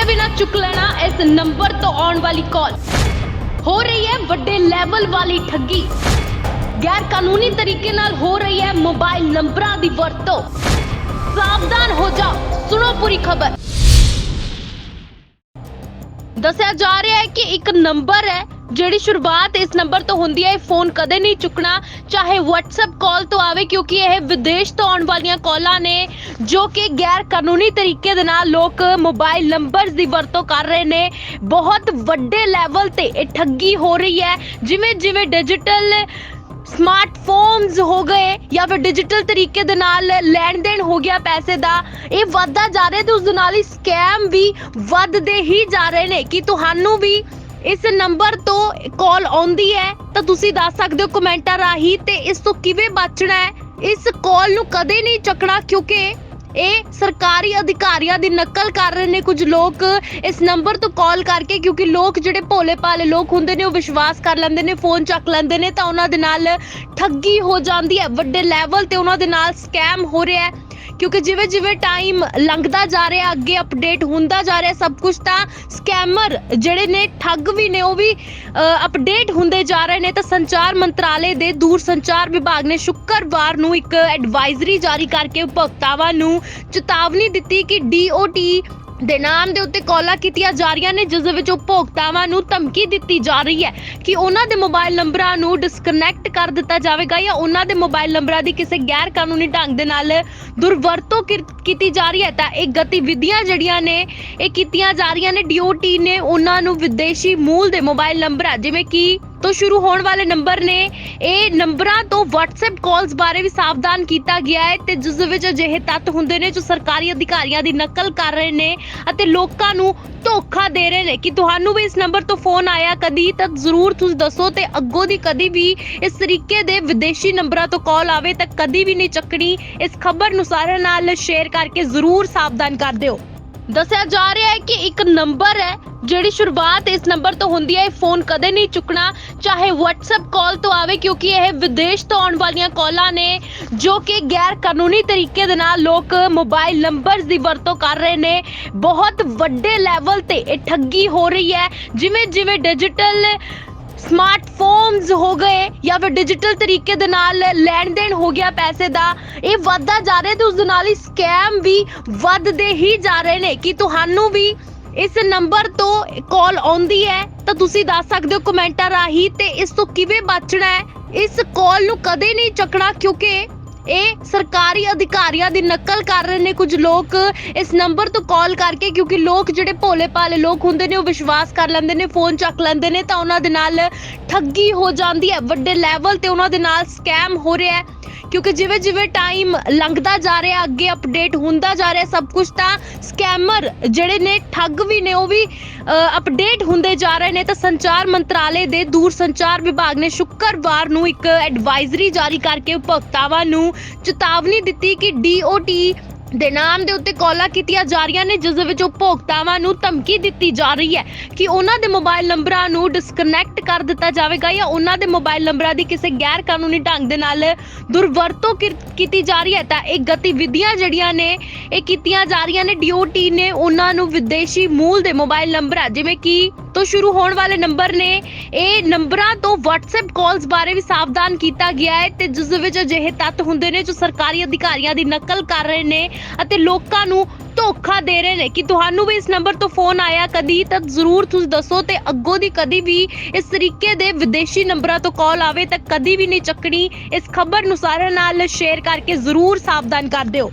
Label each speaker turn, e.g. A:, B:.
A: ਕਿਤੇ ਵੀ ਨਾ ਚੁੱਕ ਲੈਣਾ ਇਸ ਨੰਬਰ ਤੋਂ ਆਉਣ ਵਾਲੀ ਕਾਲ ਹੋ ਰਹੀ ਹੈ ਵੱਡੇ ਲੈਵਲ ਵਾਲੀ ਠੱਗੀ। ਗੈਰ ਕਾਨੂੰਨੀ ਤਰੀਕੇ ਨਾਲ ਹੋ ਰਹੀ ਹੈ ਮੋਬਾਈਲ ਨੰਬਰਾਂ ਦੀ ਵਰਤੋਂ। ਸਾਵਧਾਨ ਹੋ ਜਾਓ। ਸੁਣੋ ਪੂਰੀ ਖਬਰ। ਦੱਸਿਆ ਜਾ ਰਿਹਾ ਹੈ ਕਿ ਇੱਕ ਨੰਬਰ ਹੈ ਜਿਹੜੀ ਸ਼ੁਰੂਆਤ ਇਸ ਨੰਬਰ ਤੋਂ ਹੁੰਦੀ ਹੈ, ਇਹ ਫੋਨ ਕਦੇ ਨਹੀਂ ਚੁੱਕਣਾ, ਚਾਹੇ WhatsApp ਕਾਲ ਤੋਂ ਆਵੇ, ਕਿਉਂਕਿ ਇਹ ਵਿਦੇਸ਼ ਤੋਂ ਆਉਣ ਵਾਲੀਆਂ ਕਾਲਾਂ ਨੇ, ਜੋ ਕਿ ਗੈਰ ਕਾਨੂੰਨੀ ਤਰੀਕੇ ਦੇ ਨਾਲ ਲੋਕ ਮੋਬਾਈਲ ਨੰਬਰਸ ਦੀ ਵਰਤੋਂ ਕਰ ਰਹੇ ਨੇ। ਬਹੁਤ ਵੱਡੇ ਲੈਵਲ ਤੇ ਇਹ ਠੱਗੀ ਹੋ ਰਹੀ ਹੈ, ਜਿਵੇਂ ਜਿਵੇਂ ਡਿਜੀਟਲ ਸਮਾਰਟਫੋਨਸ ਹੋ ਗਏ, ਜਾਂ ਫਿਰ ਡਿਜੀਟਲ ਤਰੀਕੇ ਦੇ ਨਾਲ ਲੈਣ ਦੇਣ ਹੋ ਗਿਆ ਪੈਸੇ ਦਾ, ਇਹ ਵੱਧਦਾ ਜਾ ਰਿਹਾ ਤੇ ਉਸ ਦੇ ਨਾਲ ਹੀ ਸਕੈਮ ਵੀ ਵੱਧਦੇ ਹੀ ਜਾ ਰਹੇ ਨੇ। ਕਿ ਤੁਹਾਨੂੰ ਵੀ ਇਸ ਨੰਬਰ ਤੋਂ ਕਾਲ ਆਉਂਦੀ ਹੈ, ਤਾਂ ਤੁਸੀਂ ਦੱਸ ਸਕਦੇ ਹੋ ਕਮੈਂਟਾਂ ਰਾਹੀਂ ਤੇ ਇਸ ਤੋਂ ਕਿਵੇਂ ਬਚਣਾ ਹੈ? ਇਸ ਕਾਲ ਨੂੰ ਕਦੇ ਨਹੀਂ ਚੱਕਣਾ ਕਿਉਂਕਿ ਇਹ ਸਰਕਾਰੀ ਅਧਿਕਾਰੀਆਂ ਦੀ ਨਕਲ ਕਰ ਰਹੇ ਨੇ ਕੁਝ ਲੋਕ। ਇਸ ਨੰਬਰ ਤੋਂ ਕਾਲ ਕਰਕੇ ਕਿਉਂਕਿ ਲੋਕ ਜਿਹੜੇ ਭੋਲੇ ਭਾਲੇ ਲੋਕ ਹੁੰਦੇ ਨੇ, ਉਹ ਵਿਸ਼ਵਾਸ ਕਰ ਲੈਂਦੇ ਨੇ, ਫੋਨ ਚੱਕ ਲੈਂਦੇ ਨੇ, ਤਾਂ ਉਹਨਾਂ ਦੇ ਨਾਲ ਠੱਗੀ ਹੋ ਜਾਂਦੀ ਹੈ। ਵੱਡੇ ਲੈਵਲ ਤੇ ਉਹਨਾਂ ਦੇ ਨਾਲ ਸਕੈਮ ਹੋ ਰਿਹਾ ਹੈ। ਕਿਉਂਕਿ ਜਿਵੇਂ ਜਿਵੇਂ ਟਾਈਮ ਲੰਘਦਾ ਜਾ ਰਿਹਾ, ਅੱਗੇ ਅਪਡੇਟ ਹੁੰਦਾ ਜਾ ਰਿਹਾ, ਸਭ ਕੁਝ ਤਾਂ ਸਕੈਮਰ ਜਿਹੜੇ ਨੇ ਠੱਗ ਵੀ ਨੇ, ਉਹ ਵੀ ਅਪਡੇਟ ਹੁੰਦੇ ਜਾ ਰਹੇ ਨੇ। ਤਾਂ ਸੰਚਾਰ ਮੰਤਰਾਲੇ ਦੇ ਦੂਰ ਸੰਚਾਰ ਵਿਭਾਗ ਨੇ ਸ਼ੁੱਕਰਵਾਰ ਨੂੰ ਇੱਕ ਐਡਵਾਈਜ਼ਰੀ ਜਾਰੀ ਕਰਕੇ ਉਪਭੋਗਤਾਵਾਂ ਨੂੰ ਚੇਤਾਵਨੀ ਦਿੱਤੀ ਕਿ ਡੀਓਟੀ ਦੇ ਨਾਮ ਦੇ ਉੱਤੇ ਕਾਲਾਂ ਕੀਤੀਆਂ ਜਾ ਰਹੀਆਂ ਨੇ, ਜਿਸ ਦੇ ਵਿੱਚ ਉਪਭੋਗਤਾਵਾਂ ਨੂੰ ਧਮਕੀ ਦਿੱਤੀ ਜਾ ਰਹੀ ਹੈ ਕਿ ਉਹਨਾਂ ਦੇ ਮੋਬਾਈਲ ਨੰਬਰਾਂ ਨੂੰ ਡਿਸਕਨੈਕਟ ਕਰ ਦਿੱਤਾ ਜਾਵੇਗਾ ਜਾਂ ਉਹਨਾਂ ਦੇ ਮੋਬਾਈਲ ਨੰਬਰਾਂ ਦੀ ਕਿਸੇ ਗੈਰ ਕਾਨੂੰਨੀ ਢੰਗ ਦੇ ਨਾਲ ਦੁਰਵਰਤੋਂ ਕੀ- ਕੀਤੀ ਜਾ ਰਹੀ ਹੈ। ਤਾਂ ਇਹ ਗਤੀਵਿਧੀਆਂ ਜਿਹੜੀਆਂ ਨੇ, ਇਹ ਕੀਤੀਆਂ ਜਾ ਰਹੀਆਂ ਨੇ। ਡੀਓਟੀ ਨੇ ਉਹਨਾਂ ਨੂੰ ਵਿਦੇਸ਼ੀ ਮੂਲ ਦੇ ਮੋਬਾਈਲ ਨੰਬਰਾਂ, ਜਿਵੇਂ ਕਿ ਤੋਂ ਸ਼ੁਰੂ ਹੋਣ ਵਾਲੇ ਨੰਬਰ ਨੇ, ਇਹ ਨੰਬਰਾਂ ਤੋਂ WhatsApp ਕਾਲਸ ਬਾਰੇ ਵੀ ਸਾਵਧਾਨ ਕੀਤਾ ਗਿਆ ਹੈ ਤੇ ਜਿਸ ਦੇ ਵਿੱਚ ਅਜਿਹੇ ਤੱਤ ਹੁੰਦੇ ਨੇ ਜੋ ਸਰਕਾਰੀ ਅਧਿਕਾਰੀਆਂ ਦੀ ਨਕਲ ਕਰ ਰਹੇ ਨੇ ਅਤੇ ਲੋਕਾਂ ਨੂੰ ਧੋਖਾ ਦੇ ਰਹੇ ਨੇ। ਕਿ ਤੁਹਾਨੂੰ ਵੀ ਇਸ ਨੰਬਰ ਤੋਂ ਫੋਨ ਆਇਆ ਕਦੀ? ਤਾਂ ਜ਼ਰੂਰ ਤੁਸੀਂ ਦੱਸੋ ਤੇ ਅੱਗੋਂ ਦੀ ਕਦੀ ਵੀ ਇਸ ਤਰੀਕੇ ਦੇ ਵਿਦੇਸ਼ੀ ਨੰਬਰਾਂ ਤੋਂ ਕਾਲ ਆਵੇ ਤਾਂ ਕਦੀ ਵੀ ਨਹੀਂ ਚੱਕਣੀ। ਇਸ ਖਬਰ ਨੂੰ ਸਾਰਿਆਂ ਨਾਲ ਸ਼ੇਅਰ ਕਰਕੇ ਜ਼ਰੂਰ ਸਾਵਧਾਨ ਕਰ ਦਿਓ। ਦੱਸਿਆ ਜਾ ਰਿਹਾ ਹੈ ਕਿ ਇੱਕ ਨੰਬਰ ਹੈ ਜਿਹੜੀ ਸ਼ੁਰੂਆਤ ਇਸ ਨੰਬਰ ਤੋਂ ਹੁੰਦੀ ਹੈ, ਇਹ ਫੋਨ ਕਦੇ ਨਹੀਂ ਚੁੱਕਣਾ, ਚਾਹੇ WhatsApp ਕਾਲ ਤੋਂ ਆਵੇ, ਕਿਉਂਕਿ ਇਹ ਵਿਦੇਸ਼ ਤੋਂ ਆਉਣ ਵਾਲੀਆਂ ਕਾਲਾਂ ਨੇ, ਜੋ ਕਿ ਗੈਰ ਕਾਨੂੰਨੀ ਤਰੀਕੇ ਦੇ ਨਾਲ ਲੋਕ ਮੋਬਾਈਲ ਨੰਬਰਸ ਦੀ ਵਰਤੋਂ ਕਰ ਰਹੇ ਨੇ। ਬਹੁਤ ਵੱਡੇ ਲੈਵਲ ਤੇ ਇਹ ਠੱਗੀ ਹੋ ਰਹੀ ਹੈ ਜਿਵੇਂ ਜਿਵੇਂ ਡਿਜੀਟਲ ਸਮਾਰਟਫੋਨਸ ਹੋ ਗਏ ਜਾਂ ਫਿਰ ਡਿਜੀਟਲ ਤਰੀਕੇ ਦੇ ਨਾਲ ਲੈਣ ਦੇਣ ਹੋ ਗਿਆ ਪੈਸੇ ਦਾ, ਇਹ ਵੱਧਦਾ ਜਾ ਰਿਹਾ ਤੇ ਉਸ ਦੇ ਨਾਲ ਹੀ ਸਕੈਮ ਵੀ ਵੱਧਦੇ ਹੀ ਜਾ ਰਹੇ ਨੇ। ਕਿ ਤੁਹਾਨੂੰ ਵੀ ਇਸ ਨੰਬਰ ਤੋਂ ਕਾਲ ਆਉਂਦੀ ਹੈ? ਤਾਂ ਤੁਸੀਂ ਦੱਸ ਸਕਦੇ ਹੋ ਕਮੈਂਟਾਂ ਰਾਹੀਂ ਤੇ ਇਸ ਤੋਂ ਕਿਵੇਂ ਬਚਣਾ ਹੈ? ਇਸ ਕਾਲ ਨੂੰ ਕਦੇ ਨਹੀਂ ਚੱਕਣਾ ਕਿਉਂਕਿ ਇਹ ਸਰਕਾਰੀ ਅਧਿਕਾਰੀਆਂ ਦੀ ਨਕਲ ਕਰ ਰਹੇ ਨੇ। ਕੁਝ ਲੋਕ ਇਸ ਨੰਬਰ ਤੋਂ ਕਾਲ ਕਰਕੇ, ਕਿਉਂਕਿ ਲੋਕ ਜਿਹੜੇ ਭੋਲੇ ਭਾਲੇ ਲੋਕ ਹੁੰਦੇ ਨੇ, ਉਹ ਵਿਸ਼ਵਾਸ ਕਰ ਲੈਂਦੇ ਨੇ, ਫੋਨ ਚੱਕ ਲੈਂਦੇ ਨੇ, ਤਾਂ ਉਹਨਾਂ ਦੇ ਨਾਲ ਠੱਗੀ ਹੋ ਜਾਂਦੀ ਹੈ। ਵੱਡੇ ਲੈਵਲ ਤੇ ਉਹਨਾਂ ਦੇ ਨਾਲ ਸਕੈਮ ਹੋ ਰਿਹਾ ਹੈ। ਕਿਉਂਕਿ ਜਿਵੇਂ ਜਿਵੇਂ ਟਾਈਮ ਲੰਘਦਾ ਜਾ ਰਿਹਾ, ਅੱਗੇ ਅਪਡੇਟ ਹੁੰਦਾ ਜਾ ਰਿਹਾ ਸਭ ਕੁਝ ਤਾਂ ਸਕੈਮਰ ਜਿਹੜੇ ਨੇ ਠੱਗ ਵੀ ਨੇ, ਉਹ ਵੀ ਅਪਡੇਟ ਹੁੰਦੇ ਜਾ ਰਹੇ ਨੇ। ਤਾਂ ਸੰਚਾਰ ਮੰਤਰਾਲੇ ਦੇ ਦੂਰ ਸੰਚਾਰ ਵਿਭਾਗ ਨੇ ਸ਼ੁੱਕਰਵਾਰ ਨੂੰ ਇੱਕ ਐਡਵਾਈਜ਼ਰੀ ਜਾਰੀ ਕਰਕੇ ਉਪਭੋਗਤਾਵਾਂ ਨੂੰ ਚੇਤਾਵਨੀ ਦਿੱਤੀ ਕਿ ਡੀਓਟੀ ਦੇ ਨਾਮ ਦੇ ਉੱਤੇ ਕਾਲਾਂ ਕੀਤੀਆਂ ਜਾ ਰਹੀਆਂ ਨੇ, ਜਿਸ ਦੇ ਵਿੱਚ ਉਪਭੋਗਤਾਵਾਂ ਨੂੰ ਧਮਕੀ ਦਿੱਤੀ ਜਾ ਰਹੀ ਹੈ ਕਿ ਉਹਨਾਂ ਦੇ ਮੋਬਾਈਲ ਨੰਬਰਾਂ ਨੂੰ ਡਿਸਕਨੈਕਟ ਕਰ ਦਿੱਤਾ ਜਾਵੇਗਾ ਜਾਂ ਉਹਨਾਂ ਦੇ ਮੋਬਾਈਲ ਨੰਬਰਾਂ ਦੀ ਕਿਸੇ ਗੈਰ ਕਾਨੂੰਨੀ ਢੰਗ ਦੇ ਨਾਲ ਦੁਰਵਰਤੋਂ ਕੀਤੀ ਜਾ ਰਹੀ ਹੈ। ਤਾਂ ਇਹ ਗਤੀਵਿਧੀਆਂ ਜਿਹੜੀਆਂ ਨੇ, ਇਹ ਕੀਤੀਆਂ ਜਾ ਰਹੀਆਂ ਨੇ। ਡੀਓਟੀ ਨੇ ਉਹਨਾਂ ਨੂੰ ਵਿਦੇਸ਼ੀ ਮੂਲ ਦੇ ਮੋਬਾਈਲ ਨੰਬਰਾਂ, ਜਿਵੇਂ ਕਿ ਤੋਂ ਸ਼ੁਰੂ ਹੋਣ ਵਾਲੇ ਨੰਬਰ ਨੇ, ਇਹ ਨੰਬਰਾਂ ਤੋਂ WhatsApp ਕਾਲਸ ਬਾਰੇ ਵੀ ਸਾਵਧਾਨ ਕੀਤਾ ਗਿਆ ਹੈ ਤੇ ਜਿਸ ਦੇ ਵਿੱਚ ਅਜਿਹੇ ਤੱਤ ਹੁੰਦੇ ਨੇ ਜੋ ਸਰਕਾਰੀ ਅਧਿਕਾਰੀਆਂ ਦੀ ਨਕਲ ਕਰ ਰਹੇ ਨੇ ਅਤੇ ਲੋਕਾਂ ਨੂੰ ਧੋਖਾ ਦੇ ਰਹੇ ਨੇ। ਕਿ ਤੁਹਾਨੂੰ ਵੀ ਇਸ ਨੰਬਰ ਤੋਂ ਫੋਨ ਆਇਆ ਕਦੀ? ਤਾਂ ਜ਼ਰੂਰ ਤੁਸੀਂ ਦੱਸੋ ਤੇ ਅੱਗੋਂ ਦੀ ਕਦੀ ਵੀ ਇਸ ਤਰੀਕੇ ਦੇ ਵਿਦੇਸ਼ੀ ਨੰਬਰਾਂ ਤੋਂ ਕਾਲ ਆਵੇ ਤਾਂ ਕਦੀ ਵੀ ਨਹੀਂ ਚੱਕਣੀ। ਇਸ ਖਬਰ ਨੂੰ ਸਾਰਿਆਂ ਨਾਲ ਸ਼ੇਅਰ ਕਰਕੇ ਜ਼ਰੂਰ ਸਾਵਧਾਨ ਕਰ ਦਿਓ।